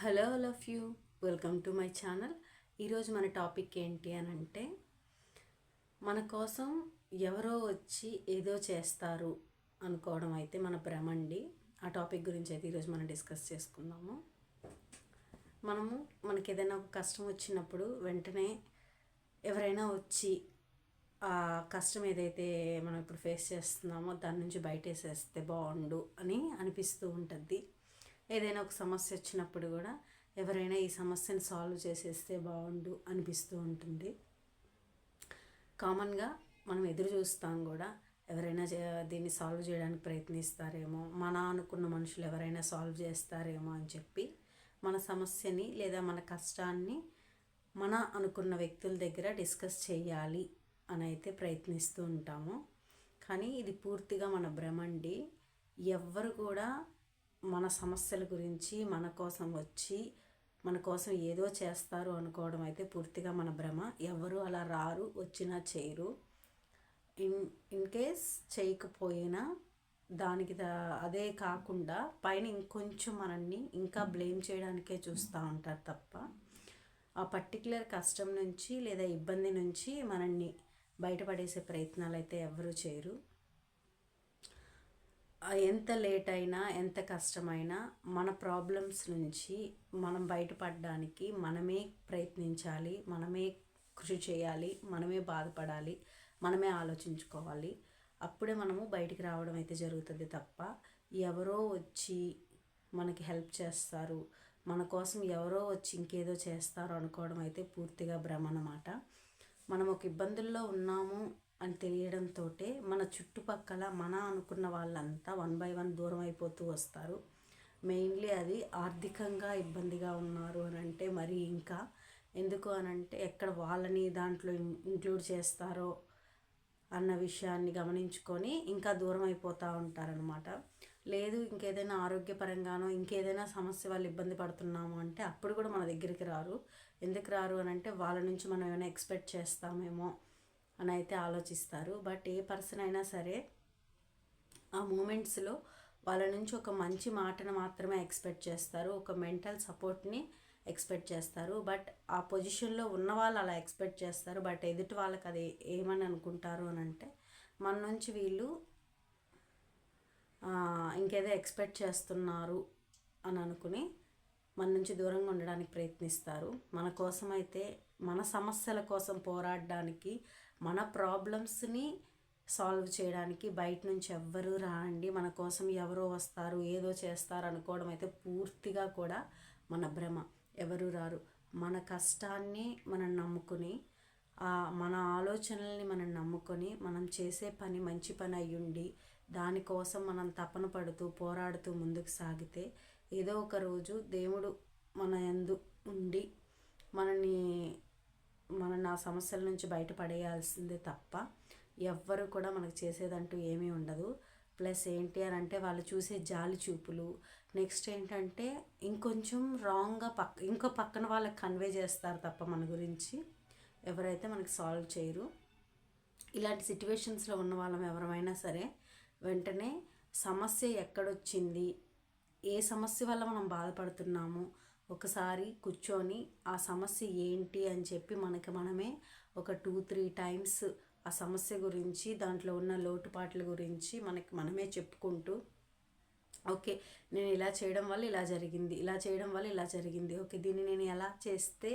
Hello love you. Welcome to my channel. ఈరోజు మన topic ఏంటి అని అంటే మన కోసం ఎవరో వచ్చి ఏదో చేస్తారు అనుకోవడం అయితే మన భ్రమ అండి. ఆ టాపిక్ గురించి అయితే ఈరోజు మనం డిస్కస్ చేసుకుందాము. మనము మనకి ఏదైనా ఒక కష్టం వచ్చినప్పుడు వెంటనే ఎవరైనా వచ్చి ఆ కష్టం ఏదైతే మనం ఇప్పుడు ఫేస్ చేస్తున్నామో దాని నుంచి బయటేసేస్తే బాగుండు అని అనిపిస్తూ ఉంటుంది. ఏదైనా ఒక సమస్య వచ్చినప్పుడు కూడా ఎవరైనా ఈ సమస్యను సాల్వ్ చేసేస్తే బాగుండు అనిపిస్తూ ఉంటుంది. కామన్గా మనం ఎదురు చూస్తాం కూడా ఎవరైనా దీన్ని సాల్వ్ చేయడానికి ప్రయత్నిస్తారేమో మన అనుకున్న మనుషులు ఎవరైనా సాల్వ్ చేస్తారేమో అని చెప్పి మన సమస్యని లేదా మన కష్టాన్ని మన అనుకున్న వ్యక్తుల దగ్గర డిస్కస్ చేయాలి అని అయితే ప్రయత్నిస్తూ ఉంటాము. కానీ ఇది పూర్తిగా మన భ్రమండి. ఎవ్వరు కూడా మన సమస్యల గురించి మన కోసం వచ్చి మన కోసం ఏదో చేస్తారు అనుకోవడం అయితే పూర్తిగా మన భ్రమ. ఎవరు అలా రారు వచ్చినా చేయరు. ఇన్ ఇన్ కేస్ చేయకపోయినా దానికి దా- అదే కాకుండా పైన ఇంకొంచెం మనల్ని ఇంకా బ్లేమ్ చేయడానికే చూస్తూ ఉంటారు తప్ప ఆ పర్టికులర్ కష్టం నుంచి లేదా ఇబ్బంది నుంచి మనల్ని బయటపడేసే ప్రయత్నాలు అయితే ఎవరు చేయరు. ఎంత లేట్ అయినా ఎంత కష్టమైనా మన ప్రాబ్లమ్స్ నుంచి మనం బయటపడడానికి మనమే ప్రయత్నించాలి మనమే కృషి చేయాలి మనమే బాధపడాలి మనమే ఆలోచించుకోవాలి. అప్పుడే మనము బయటికి రావడం అయితే జరుగుతుంది తప్ప ఎవరో వచ్చి మనకి హెల్ప్ చేస్తారు. మన కోసం ఎవరో వచ్చి ఇంకేదో చేస్తారు అనుకోవడం అయితే పూర్తిగా భ్రమ అన్నమాట. మనం ఒక ఇబ్బందుల్లో ఉన్నాము అని తెలియడంతో మన చుట్టుపక్కల మన అనుకున్న వాళ్ళంతా వన్ బై వన్ దూరం అయిపోతూ వస్తారు. మెయిన్లీ అది ఆర్థికంగా ఇబ్బందిగా ఉన్నారు అని అంటే మరి ఇంకా ఎందుకు అని అంటే ఎక్కడ వాళ్ళని దాంట్లో ఇంక్లూడ్ చేస్తారో అన్న విషయాన్ని గమనించుకొని ఇంకా దూరం అయిపోతూ ఉంటారనమాట లేదు ఇంకేదైనా ఆరోగ్యపరంగానో ఇంకేదైనా సమస్య వాళ్ళు ఇబ్బంది పడుతున్నాము అంటే అప్పుడు కూడా మన దగ్గరికి రారు. ఎందుకు రారు అని అంటే వాళ్ళ నుంచి మనం ఏమైనా ఎక్స్పెక్ట్ చేస్తామేమో అని అయితే ఆలోచిస్తారు. బట్ ఏ పర్సన్ అయినా సరే ఆ మూమెంట్స్లో వాళ్ళ నుంచి ఒక మంచి మాటను మాత్రమే ఎక్స్పెక్ట్ చేస్తారు. ఒక మెంటల్ సపోర్ట్ని ఎక్స్పెక్ట్ చేస్తారు. బట్ ఆ పొజిషన్లో ఉన్న వాళ్ళు అలా ఎక్స్పెక్ట్ చేస్తారు. బట్ ఎదుటి వాళ్ళకి అది ఏమని అనుకుంటారు అని అంటే మన నుంచి వీళ్ళు ఇంకేదో ఎక్స్పెక్ట్ చేస్తున్నారు అని అనుకుని మన నుంచి దూరంగా ఉండడానికి ప్రయత్నిస్తారు. మన కోసమైతే అయితే మన సమస్యల కోసం పోరాడడానికి మన ప్రాబ్లమ్స్ని సాల్వ్ చేయడానికి బయట నుంచి ఎవ్వరూ రాండి. మన కోసం ఎవరో వస్తారు ఏదో చేస్తారు అనుకోవడం అయితే పూర్తిగా కూడా మన భ్రమ. ఎవరు రారు. మన కష్టాన్ని మనం నమ్ముకుని మన ఆలోచనల్ని మనం నమ్ముకొని మనం చేసే పని మంచి పని అయ్యుండి దానికోసం మనం తపన పడుతూ పోరాడుతూ ముందుకు సాగితే ఏదో ఒక రోజు దేవుడు మన యందు ఉండి మనని మన నా సమస్యల నుంచి బయటపడేయాల్సిందే తప్ప ఎవ్వరు కూడా మనకు చేసేదంటూ ఏమీ ఉండదు. ప్లస్ ఏంటి అని అంటే వాళ్ళు చూసే జాలి చూపులు. నెక్స్ట్ ఏంటంటే ఇంకొంచెం రాంగ్గా పక్క ఇంకో పక్కన వాళ్ళకి కన్వే చేస్తారు తప్ప మన గురించి ఎవరైతే మనకి సాల్వ్ చేయరు. ఇలాంటి సిట్యువేషన్స్లో ఉన్న వాళ్ళం ఎవరమైనా సరే వెంటనే సమస్య ఎక్కడొచ్చింది? ఏ సమస్య వల్ల మనం బాధపడుతున్నాము? ఒకసారి కూర్చొని ఆ సమస్య ఏంటి అని చెప్పి మనకి మనమే ఒక టూ త్రీ టైమ్స్ ఆ సమస్య గురించి దాంట్లో ఉన్న లోటుపాట్ల గురించి మనకి మనమే చెప్పుకుంటూ ఓకే నేను ఇలా చేయడం వల్ల ఇలా జరిగింది ఇలా చేయడం వల్ల ఇలా జరిగింది ఓకే దీన్ని నేను ఎలా చేస్తే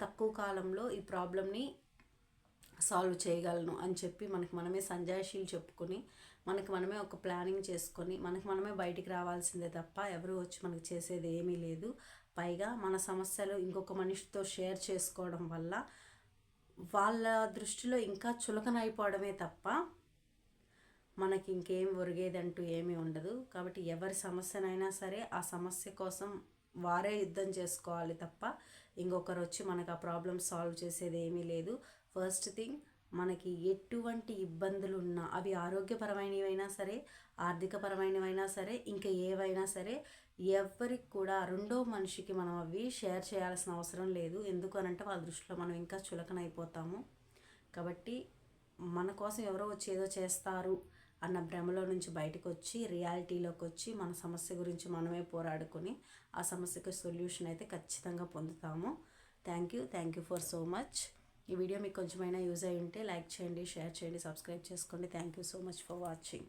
తక్కువ కాలంలో ఈ ప్రాబ్లమ్ని సాల్వ్ చేయగలను అని చెప్పి మనకి మనమే సంజాయిషీలు చెప్పుకొని మనకి మనమే ఒక ప్లానింగ్ చేసుకొని మనకి మనమే బయటికి రావాల్సిందే తప్ప ఎవరు వచ్చి మనకి చేసేది ఏమీ లేదు. పైగా మన సమస్యలు ఇంకొక మనిషితో షేర్ చేసుకోవడం వల్ల వాళ్ళ దృష్టిలో ఇంకా చులకన అయిపోవడమే తప్ప మనకి ఇంకేం ఒరిగేదంటూ ఏమీ ఉండదు. కాబట్టి ఎవరి సమస్యనైనా సరే ఆ సమస్య కోసం వారే యుద్ధం చేసుకోవాలి తప్ప ఇంకొకరు వచ్చి మనకు ఆ ప్రాబ్లమ్ సాల్వ్ చేసేది ఏమీ లేదు. ఫస్ట్ థింగ్ మనకి ఎటువంటి ఇబ్బందులు ఉన్నా అవి ఆరోగ్యపరమైనవైనా సరే ఆర్థికపరమైనవైనా సరే ఇంకా ఏవైనా సరే ఎవరికి కూడా రెండో మనిషికి మనం అవి షేర్ చేయాల్సిన అవసరం లేదు. ఎందుకు అనంటే వాళ్ళ దృష్టిలో మనం ఇంకా చులకన అయిపోతాము కాబట్టి మన కోసం ఎవరో వచ్చి ఏదో చేస్తారు అన్న భ్రమలో నుంచి బయటకు వచ్చి రియాలిటీలోకి వచ్చి మన సమస్య గురించి మనమే పోరాడుకొని ఆ సమస్యకు సొల్యూషన్ అయితే ఖచ్చితంగా పొందుతాము. Thank you. Thank you for so much. ఈ వీడియో మీకు కొంచెమైనా యూజ్ అయి ఉంటే లైక్ చేయండి షేర్ చేయండి సబ్స్క్రైబ్ చేసుకోండి. Thank you so much for watching